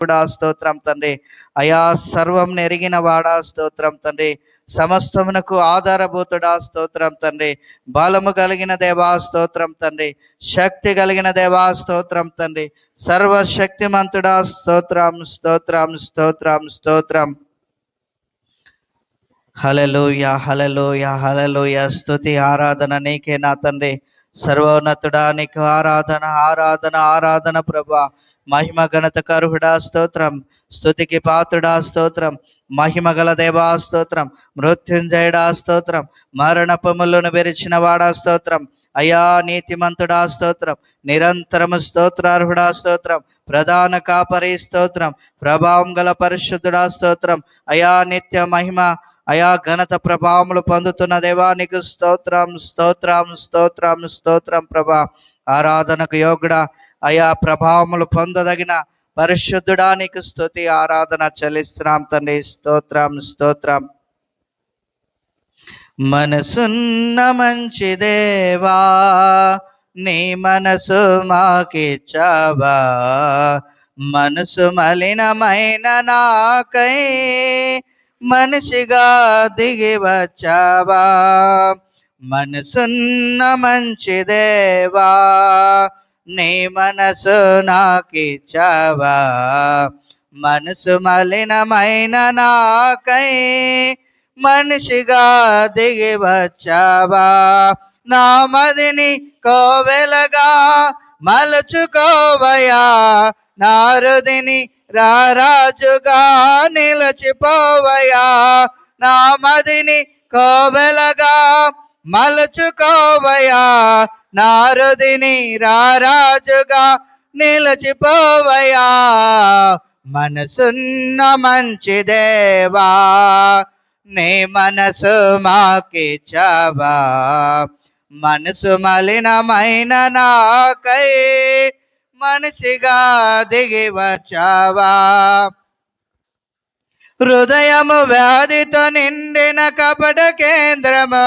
కూడా స్తోత్రం తండ్రి. అయా సర్వం ఎరిగిన వాడా స్తోత్రం తండ్రి. సమస్తమునకు ఆధారభూతుడా స్తోత్రం తండ్రి. బలము కలిగిన దేవా స్తోత్రం తండ్రి. శక్తి కలిగిన దేవా స్తోత్రం తండ్రి. సర్వశక్తిమంతుడా స్తోత్రం స్తోత్రం స్తోత్రం స్తోత్రం. హలలోయ హలలోయ హలలోయ స్తుతి ఆరాధన నీకే నా తండ్రి. సర్వోన్నతుడా నీకు ఆరాధన ఆరాధన ఆరాధన ప్రభా. మహిమ ఘనత కరుహుడా స్తోత్రం స్థుతికి పాత్రుడా స్తోత్రం మహిమ గల దేవా స్తోత్రం మృత్యుంజయుడా స్తోత్రం మరణపములను విరిచిన వాడా స్తోత్రం అయా నీతిమంతుడా స్తోత్రం నిరంతరము స్తోత్రార్హుడా స్తోత్రం ప్రధాన కాపరి స్తోత్రం ప్రభావం గల పరిశుద్ధుడా స్తోత్రం అయా నిత్య మహిమ అయా ఘనత ప్రభావములు పొందుతున్న దేవానికి స్తోత్రం స్తోత్రం స్తోత్రం స్తోత్రం ప్రభా. ఆరాధనకు యోగుడా అయా ప్రభావములు పొందదగిన పరిశుద్ధుడా నీకు స్తుతి ఆరాధన చెల్లిస్తున్నాం తండ్రి. స్తోత్రం స్తోత్రం. మనసున్న మంచి దేవా నీ మనసు మాకిచ్చవా. మనసు మలినమైన నాకై మనిషిగా దిగి వచ్చావా. మనసున్న మంచి దేవా నీ మనసు నాకిచ్చావా? మనసు మలినమైన నాకై మనిషిగా దిగి వచ్చావా? నా మదిని కోవెలగా మలుచుకోవయా? నారుదిని రారాజుగా నిలచిపోవయా? నా మదిని కోవెలగా మలుచుకోవయా? నారుదిని రారాజుగా నిలచిపోవయా. మనసున్న మంచి దేవా నీ మనసు మాకిచ్చవా. మనసు మలినమైన నాకై మనిషిగా దిగి వచ్చావా. హృదయము వ్యాధితో నిండిన కపట కేంద్రము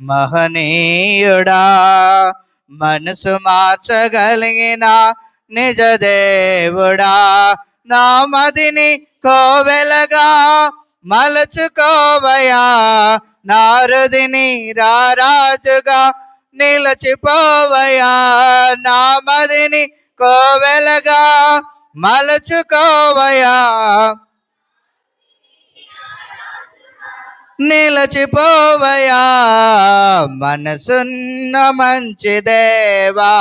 మహనీయుడా మనసు మార్చగలిగిన నిజ దేవుడా నా మదిని కోవెలగా మలచుకోవయా నారదిని రారాజుగా నిలచిపోవయా నా మదిని కోవెలగా మలచుకోవయా. నిలచిపోవయా మనసున్న మంచి దేవా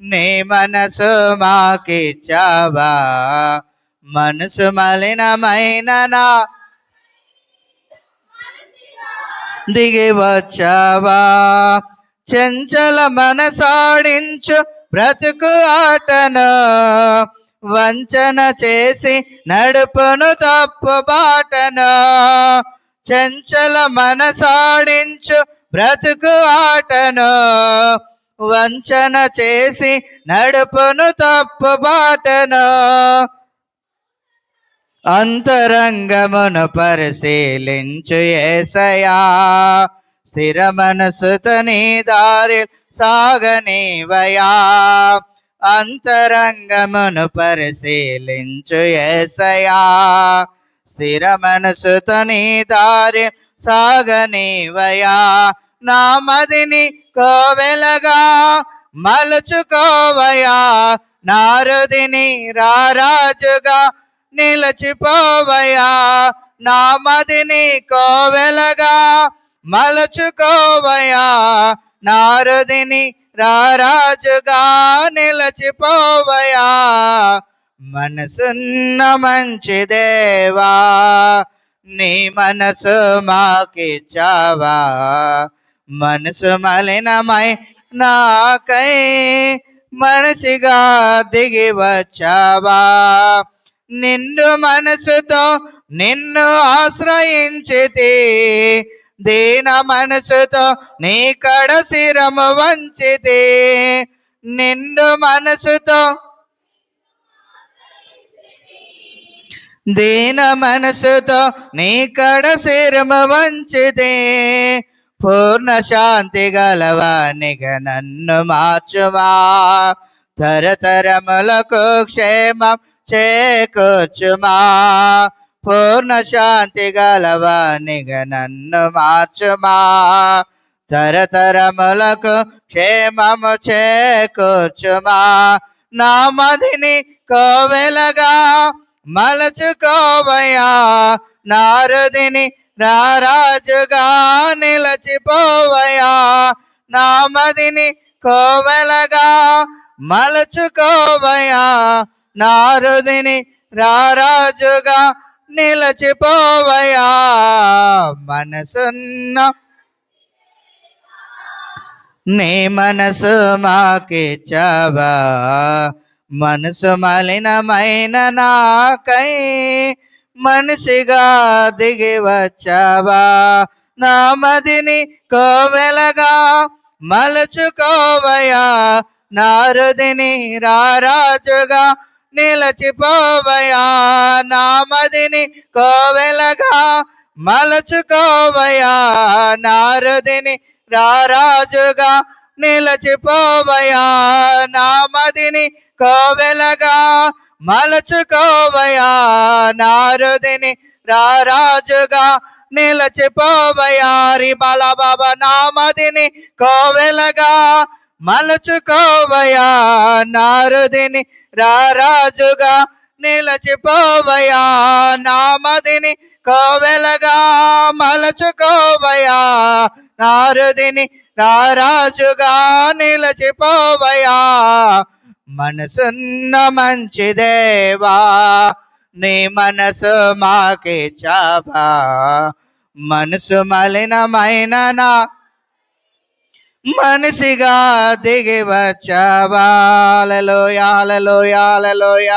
నీ మనసు మాకిచ్చావా మనసు మలినమైన నా దిగి వచ్చావా చెంచల మనసాడించు బ్రతుకు ఆటను వంచన చేసి నడుపును తప్పు బాటను చెంచల మనసాడించు బ్రతుకు ఆటను. వంచన చేసి నడుపును తప్పు బాటను. అంతరంగమును పరిశీలించు ఏసయా. స్థిర మనసుతని దారి సాగనీవయా. అంతరంగమును పరిశీలించు ఏసయా. స్థిర మనసుత నీ దారి సాగనివయా నా మదిని కోవెలగా మలుచుకోవయా నారదిని రారాజుగా నిలచిపోవయా నా మదిని కోవెలగా మలుచుకోవయా నారదిని రారాజుగా నిలచిపోవయా మనసున్న మంచి దేవా నీ మనసు మాకిచ్చావా మనసు మలినమై నాకై మనసిగా దిగి వచ్చావా నిన్ను మనసుతో నిన్ను ఆశ్రయించితే దీన మనసుతో నీ కడ శిరము వంచితే నిన్ను మనసుతో దీన మనసుతో నీ కడ శిరము వంచితే పూర్ణ శాంతి గలవానిగ నన్ను మార్చుమా తరతరములకు క్షేమం చేకూర్చుమా. పూర్ణ శాంతి గలవానిగ నన్ను మార్చుమా. తరతరములకు క్షేమము చేకూర్చుమా. నా మదిని కోవెలగా మలచుకోవయా నారదిని రారాజుగా నిలచిపోవయా నామదిని కోవెలగా మలచుకోవయా నారదిని రారాజుగా నిలచిపోవయా మనసున్న నీ మనసు మాకిచ్చవా? మనసు మలినమైన నాకై మనిషిగా దిగి వచ్చావా? నా మదిని కోవెలగా మలుచుకోవయా? నారుదిని రారాజుగా నిలచిపోవయా? నా మదిని కోవెలగా మలచుకోవయా? నారుదిని రారాజుగా నిలచిపోవయా? నా మదిని కోవెలగా మలచుకోవయా నారదిని రారాజుగా నిలచిపోవయారి రి నామదిని కోవెలగా మలచుకోవయా నారదిని రారాజుగా నిలచిపోవయా నామదిని కోవెలగా మలచుకోవయా నారదిని రారాజుగా నిలచిపోవయా. మనసున్న మంచి దేవా నీ మనసు మాకే చావా మనసు మలినమైన నా మనిషిగా దిగి వచ్చావాలలోయాలలోయాలలోయ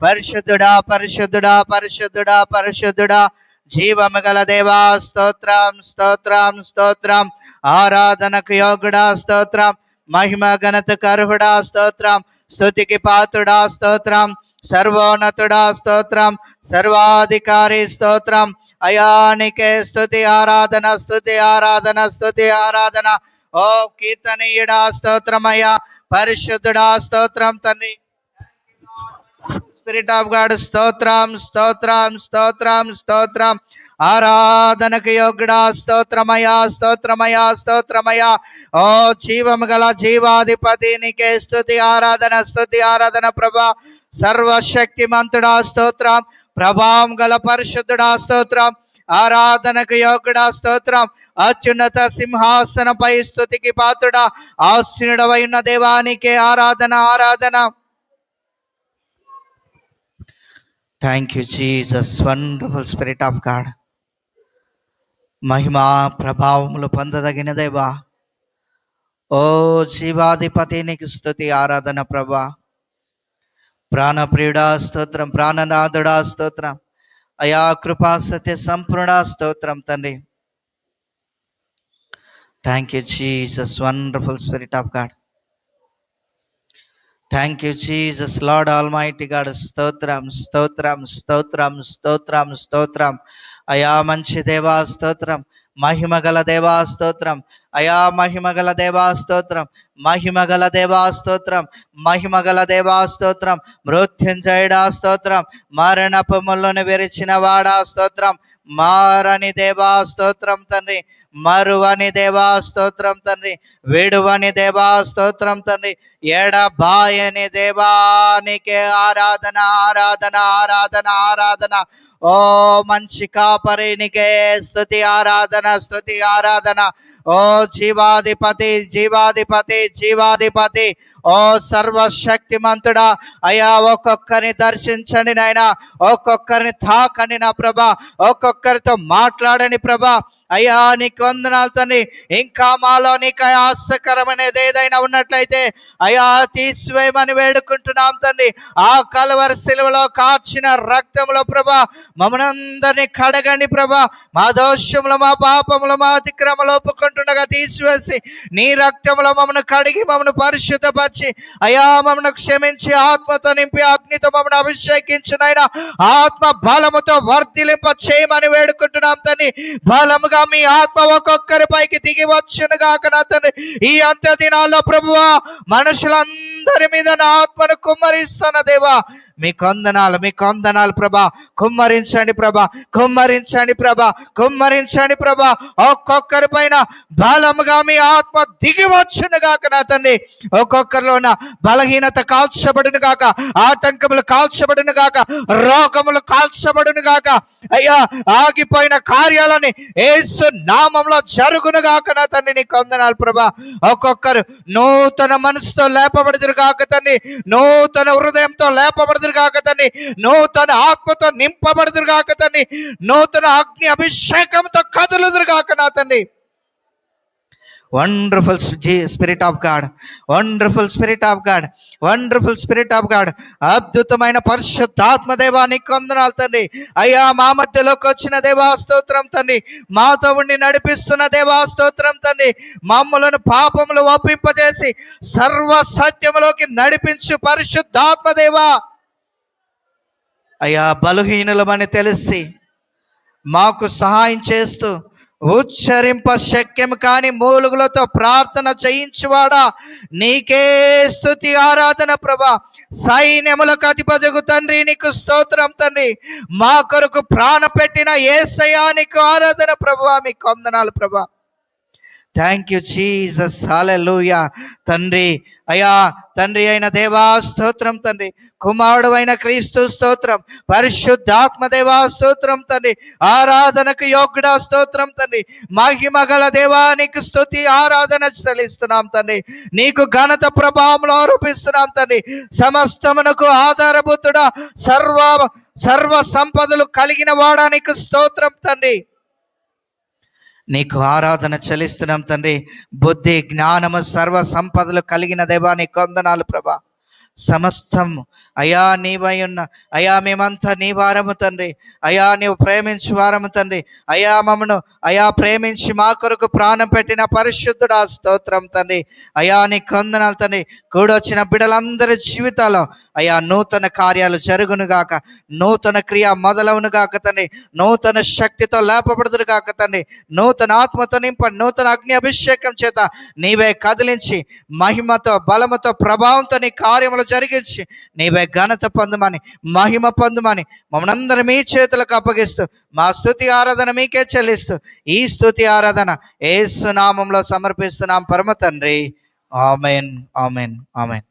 పరిశుద్ధుడా పరిశుద్ధుడా పరిశుద్ధుడా పరిశుద్ధుడా జీవము గల దేవా స్తోత్రం స్తోత్రం స్తోత్రం ఆరాధనకు యోగుడా స్తోత్రం మహిమ ఘనత కర్హుడా స్తోత్రం స్థుతికి పాత్రుడా స్తోత్రం సర్వోన్నతుడా స్తోత్రం సర్వాధికారి స్తోత్రం అయానికే స్థుతి ఆరాధన స్థుతి ఆరాధన స్థుతి ఆరాధన ఓ కీర్తనీయుడా స్తోత్రమయ్యా పరిశుద్ధుడా స్తోత్రం తండ్రి స్పిరిట్ ఆఫ్ గాడ్ స్తోత్రం స్తోత్రం స్తోత్రం స్తోత్రం ఆరాధనకు యోగ్యుడా స్తోత్రమయా స్తోత్రమయా స్తోత్రమయా ఓ జీవము గల జీవాధిపతి నీకే స్థుతి ఆరాధన స్థుతి ఆరాధన ప్రభా. సర్వశక్తిమంతుడా స్తోత్రం. ప్రభావం గల పరిశుద్ధుడా స్తోత్రం. ఆరాధనకు యోగుడా స్తోత్రం. అత్యున్నత సింహాసనపై స్థుతికి పాత్రుడా. ఆశ్రుడవైన దేవానికే ఆరాధన ఆరాధన. Thank you Jesus wonderful spirit of God మహిమా ప్రభావములు పొందదగిన దేవా. ఓ జీవాధిపతి నీకు స్థుతి ఆరాధన ప్రభా. ప్రాణప్రియుడా స్తోత్రం ప్రాణనాథుడా స్తోత్రం. అయా కృపా సత్య సంపూర్ణ స్తోత్రం తండ్రి. Thank you Jesus wonderful spirit of God thank you Jesus Lord Almighty God స్తోత్రం స్తోత్రం స్తోత్రం స్తోత్రం స్తోత్రం. అయా మంచి దేవా స్తోత్రం మహిమ గల దేవా స్తోత్రం అయా మహిమగల దేవాస్తోత్రం దేవా దేవాస్తోత్రం మహిమగల దేవాస్తోత్రం దేవా స్తోత్రం దేవా స్తోత్రం మృత్యుంజయుడా స్తోత్రం మరణపు విరిచిన వాడా స్తోత్రం మారని దేవాస్తోత్రం తండ్రి మరువని దేవాస్తోత్రం తండ్రి విడువని దేవాస్తోత్రం తండ్రి ఎడబాయని దేవానికే ఆరాధన ఆరాధన ఆరాధన ఆరాధన. ఓ మంచి కాపరినికే స్తుతి ఆరాధన స్తుతి ఆరాధన. ఓ జీవాధిపతి జీవాధిపతి జీవాధిపతి. ఓ సర్వశక్తిమంతుడా అయా ఒక్కొక్కరిని దర్శించండి నాయన ఒక్కొక్కరిని తాకండి నా ప్రభ ఒక్కొక్కరితో మాట్లాడని ప్రభా. అయ్యా నీకు వందనాలు తండ్రి ఇంకా మాలో నీకు ఆశకరమనేది ఏదైనా ఉన్నట్లయితే అయ్యా తీసివేయమని వేడుకుంటున్నాం తండ్రి ఆ కలవర శిలువలో కార్చిన రక్తంలో ప్రభా మమ్మల్ని కడగండి ప్రభా. మా దోషములు మా పాపములు మా అతిక్రమలు ఒప్పుకుంటుండగా తీసివేసి నీ రక్తంలో మమ్మల్ని కడిగి మమ్మను పరిశుద్ధపరిచి అయ్యా మమ్మను క్షమించి ఆత్మతో నింపి అగ్నితో మమ్మను అభిషేకించిన ఆత్మ బలముతో వర్తిలింప చేయమని వేడుకుంటున్నాం తండ్రి బలముగా మీ ఆత్మ ఒక్కొక్కరి పైకి దిగి వచ్చును గాక నా తండ్రి ఈ అంత్య దినాల్లో ప్రభువా మనుషులందరూ మీద నా ఆత్మను కుమ్మరిస్తున్న దేవా. మీ కొందనాలు మీ కొందనాలు ప్రభా. కుమ్మరించండి ప్రభా కుమ్మరించండి ప్రభా కుమ్మరించండి ప్రభా. ఒక్కొక్కరి పైన బలముగా మీ ఆత్మ దిగి వచ్చింది గాక నా తండ్రి. ఒక్కొక్కరిలో ఉన్న బలహీనత కాల్చబడును గాక ఆటంకములు కాల్చబడును గాక రోగములు కాల్చబడును గాక అయ్యా ఆగిపోయిన కార్యాలని ఏసు నామంలో జరుగును గాక నా తండ్రి. నీ కొందనాలు ప్రభా. ఒక్కొక్కరు నూతన మనసుతో లేపబడుదురు కాక తండ్రి నూతన హృదయంతో లేపబడుదురు కాక తండ్రి నూతన ఆత్మతో నింపబడుదురు కాక తండ్రి నూతన అగ్ని అభిషేకంతో కదులుదురు కాక నా తండ్రి wonderful spirit of God wonderful spirit of God wonderful spirit of God అద్భుతమైన పరిశుద్ధాత్మ దేవా నీకు వందనాలు తండ్రి. అయ్యా మా మధ్యలోకి వచ్చిన దేవా స్తోత్రం తండ్రి. మాతో ఉండి నడిపిస్తున్న దేవా స్తోత్రం తండ్రి. మమ్మలను పాపములు ఒప్పింపజేసి సర్వ సత్యములోకి నడిపించు పరిశుద్ధాత్మ దేవా. అయ్యా బలహీనులమని తెలిసి మాకు సహాయం చేస్తూ ఉచ్చరింప శక్యం కాని మూలుగులతో ప్రార్థన చేయించువాడా? నీకే స్థుతి ఆరాధన ప్రభా. సైన్యములకు అధిపజగు తండ్రి నీకు స్తోత్రం తండ్రి. మా కొరకు ప్రాణ పెట్టిన ఏసయా ఆరాధన ప్రభా. మీకు వందనాలు ప్రభా. థ్యాంక్ యూ చీజస్ హాలూయా తండ్రి అయ్యా తండ్రి అయిన దేవా స్తోత్రం తండ్రి కుమారుడు అయిన క్రీస్తు స్తోత్రం పరిశుద్ధాత్మ దేవా స్తోత్రం తండ్రి ఆరాధనకు యోగ్యుడా స్తోత్రం తండ్రి మహిమగల దేవా నీకు స్తుతి ఆరాధన చెల్లిస్తున్నాం తండ్రి నీకు ఘనత ప్రభావంలో ఆరోపిస్తున్నాం తండ్రి సమస్తమునకు ఆధారభూతుడా సర్వ సర్వ సంపదలు కలిగిన వాడానికి స్తోత్రం తండ్రి నీకు ఆరాధన చెల్లిస్తున్నాం తండ్రి. బుద్ధి జ్ఞానము సర్వ సంపదలు కలిగిన దేవా నీ కొందనాలు ప్రభా. సమస్తం. అయా నీవై ఉన్న అయా మేమంతా నీ వారము తండ్రి. అయా నీవు ప్రేమించి వారము తండ్రి. అయా మమ్మను అయా ప్రేమించి మా కొరకు ప్రాణం పెట్టిన పరిశుద్ధుడా స్తోత్రం తండ్రి. అయా నీ కొందనాలు తండ్రి. కూడొచ్చిన బిడ్డలందరి జీవితాల్లో అయా నూతన కార్యాలు జరుగును గాక. నూతన క్రియ మొదలవును గాక తండ్రి. నూతన శక్తితో లేపబడుదురు గాక తండ్రి. నూతన ఆత్మతో నింప నూతన అగ్ని అభిషేకం చేత నీవే కదిలించి మహిమతో బలముతో ప్రభావంతో నీ కార్యములు జరిగించి నీవే ఘనత పొందమని మహిమ పొందమని మమ్మల్ని మీ చేతులకు అప్పగిస్తూ మా స్తుతి ఆరాధన మీకే చెల్లిస్తూ ఈ స్తుతి ఆరాధన ఏసు నామంలో సమర్పిస్తున్నాం పరమ తండ్రి. Amen amen amen.